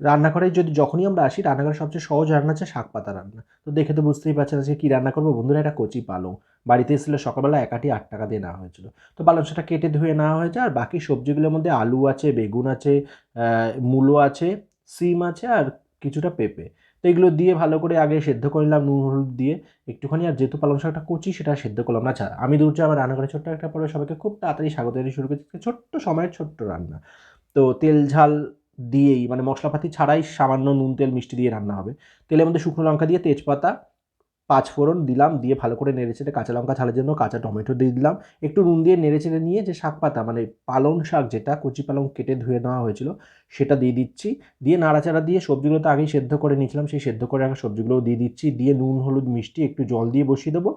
রান্নাঘরে যদি যখনই আমরা আসি, রান্নাঘরে সবচেয়ে সহজ রান্না হচ্ছে শাক পাতা রান্না। তো দেখে তো বুঝতেই পারছেন আজকে কী রান্না করব? বন্ধুরা, এটা কচি পালং। বাড়িতে এসেছিল সকালবেলা একাটি আট টাকা দিয়ে নেওয়া হয়েছিল। তো পালং শাকটা কেটে ধুয়ে নেওয়া হয়েছে আর বাকি সবজিগুলোর মধ্যে আলু আছে, বেগুন আছে মূলো আছে, সিম আছে আর কিছুটা পেঁপে। তো এগুলো দিয়ে ভালো করে আগে সেদ্ধ করে নিলাম, নুন, হলুদ দিয়ে। একটুখানি আর যেহেতু পালং শাকটা কচি, সেটা সেদ্ধ করলাম না। আচ্ছা আমি দুর্য আমার রান্নাঘরে ছোট্ট একটা পরে সবাইকে খুব তাড়াতাড়ি স্বাগত শুরু করছি। ছোট্ট, সময়ের ছোট্ট রান্না। তো তেল, ঝাল দিয়েই মানে মশলাপাতি ছাড়াই সামান্য নুন, তেল, মিষ্টি দিয়ে রান্না হবে। তেলের মধ্যে শুকনো লঙ্কা দিয়ে তেজপাতা, পাঁচ ফোড়ন দিলাম, দিয়ে ভালো করে নেড়েচেড়ে কাঁচা লঙ্কা ঝালের জন্য কাঁচা টমেটো দিয়ে দিলাম। একটু নুন দিয়ে নেড়েচেড়ে নিয়ে যে শাক পাতা মানে পালং শাক যেটা, কচি পালং কেটে ধুয়ে নেওয়া হয়েছিল, সেটা দিয়ে দিচ্ছি। দিয়ে নাড়াচাড়া দিয়ে সবজিগুলো তো আগেই সেদ্ধ করে নিয়েছিলাম, সেই সেদ্ধ করে রাখা সবজিগুলোও দিয়ে দিচ্ছি। দিয়ে নুন, হলুদ, মিষ্টি, একটু জল দিয়ে বসিয়ে দেবো।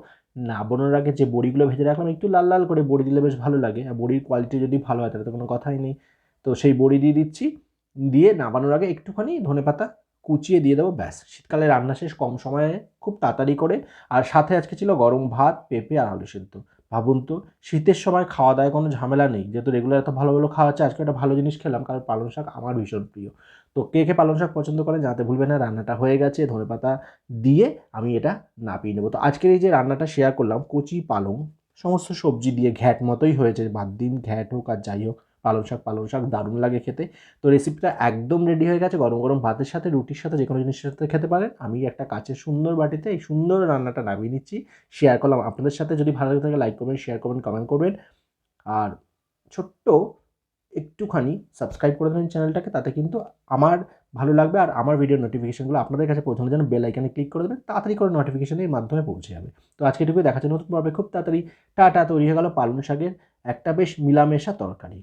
নাবানোর আগে যে বড়িগুলো ভেজে রাখলাম, একটু লাল লাল করে বড়ি দিলে বেশ ভালো লাগে। আর বড়ির কোয়ালিটি যদি ভালো হয়, তাহলে তো কোনো কথাই নেই। তো সেই বড়ি দিয়ে দিচ্ছি। দিয়ে নামানোর আগে একটুখানি ধনেপাতা কুচিয়ে দিয়ে দেবো, ব্যাস। শীতকালে রান্না শেষ কম সময়ে খুব তাড়াতাড়ি করে। আর সাথে আজকে ছিল গরম ভাত, পেঁপে আর আলু সেদ্ধ। ভাবুন তো, শীতের সময় খাওয়া দাওয়ায় কোনো ঝামেলা নেই। যেহেতু রেগুলার এত ভালো ভালো খাওয়া হচ্ছে আজকে একটা ভালো জিনিস খেলাম, কারণ পালং শাক আমার ভীষণ প্রিয়। তো কে কে পালং শাক পছন্দ করেন জানাতে ভুলবেন না, রান্নাটা হয়ে গেছে ধনেপাতা দিয়ে আমি এটা নাপিয়ে নেব। তো আজকের এই যে রান্নাটা শেয়ার করলাম, কচি পালং, সমস্ত সবজি দিয়ে ঘ্যাট মতোই হয়েছে, বাদ দিন, ঘ্যাট হোক আর যাই হোক। পালং শাক পালং শাক দারুণ লাগে খেতে। তো রেসিপিটা একদম রেডি হয়ে গেছে। গরম গরম ভাতের সাথে, রুটির সাথে যে কোনো জিনিসের সাথে খেতে পারেন। আমি একটা কাচের সুন্দর বাটিতে এই সুন্দর রান্নাটা নামিয়ে নিচ্ছি। শেয়ার করলাম আপনাদের সাথে। যদি ভালো লাগে থাকে লাইক করবেন শেয়ার করবেন কমেন্ট করবেন। আর ছোট্ট একটুখানি সাবস্ক্রাইব করে দেবেন চ্যানেলটাকে তাতে কিন্তু আমার ভালো লাগবে আর আমার ভিডিও নোটিফিকেশনগুলো আপনাদের কাছে পৌঁছানোর জন্য বেল আইকানে ক্লিক করে দেবেন। তাড়াতাড়ি করে নোটিফিকেশনের মাধ্যমে পৌঁছে যাবে। তো আজকে এটুকুই। দেখাচ্ছে নতুন পর্বে। খুব তাড়াতাড়ি। টাটা। তৈরি হয়ে গেল পালং শাকের একটা বেশ মিলামেশা তরকারি।